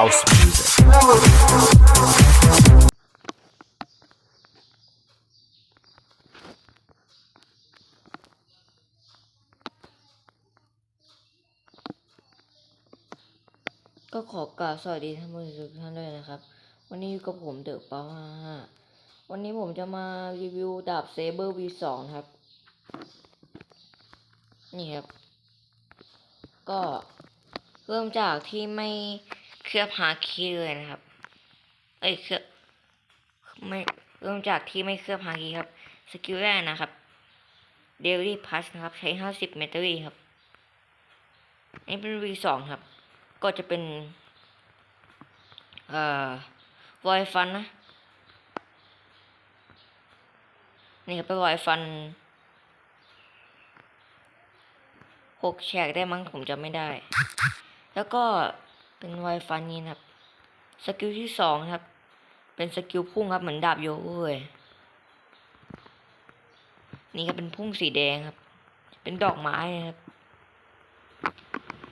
house music. ก็ขอกราบสวัสดีท่านผู้ชมทุกท่านด้วยนะครับ วันนี้อยู่กับผมเดอะป้าาวันนี้ผมจะมารีวิวดาบเซเบอร์วีสองครับ นี่ครับ ก็เริ่มจากที่ไม่ เคลือบฮาคีเลยนะครับ เอ้ยเคลือบไม่เริ่มจากที่ไม่เคลือบฮาคีครับ สกิลแรกนะครับเดลี่พัสนะครับ ใช้ห้าสิบเมตรีครับอันนี้เป็น V2 ครับ ก็จะเป็น เอ่อรอยฟันนะ นี่ครับเป็นรอยฟันหกแฉกได้มั้งผมจำไม่ได้ แล้วก็ เป็นรอยฟันนี้นะครับสกิลที่สองครับ เป็นสกิลพุ่งครับเหมือนดาบโยเลยนี่ครับเป็นพุ่งสีแดงครับ เป็นดอกไม้นะครับ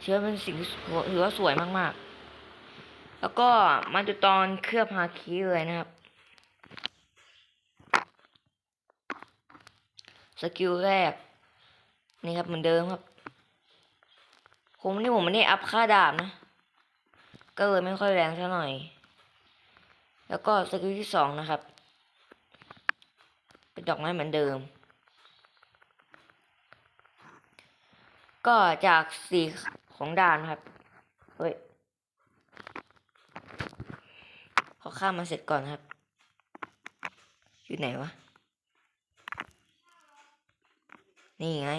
เชื่อเป็นสิ่งถือว่าสวยมากๆ แล้วก็มาดูตอนเคลือบฮาคิเลยนะครับสกิลแรก นี่ครับเหมือนเดิมครับผมนี่ผมไม่ได้อัพค่าดาบนะ ก็เลยไม่ค่อยแรงเท่าหน่อย แล้วก็สกิลที่สองนะครับ เป็นดอกไม้เหมือนเดิม ก็จากสีของดานครับ เฮ้ยขอข้ามมาเสร็จก่อนครับ อยู่ไหนวะ นี่ไง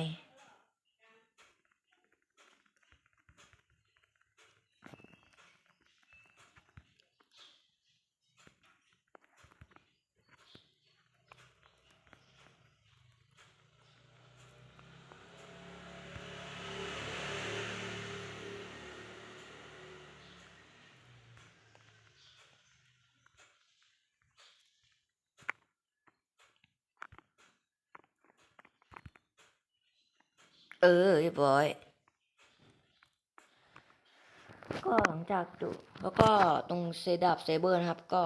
เออเรียบร้อย ก็หลังจากดูแล้วก็ตรงเซดับเซเบอร์นะครับ ก็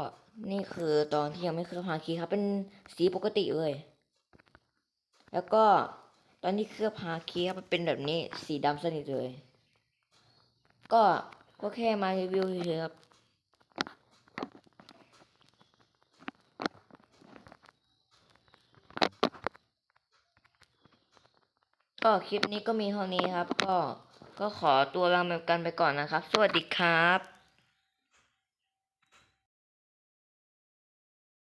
นี่คือตอนที่ยังไม่เคลือบฮาคีครับ เป็นสีปกติเลย แล้วก็ตอนที่เคลือบฮาคีครับมันเป็นแบบนี้สีดำสนิทเลย ก็ก็แค่มารีวิวเฉยๆครับ ก็คลิปนี้ก็มีเท่านี้ครับ ก็ก็ขอตัวลาไปกันไปก่อนนะครับ สวัสดีครับ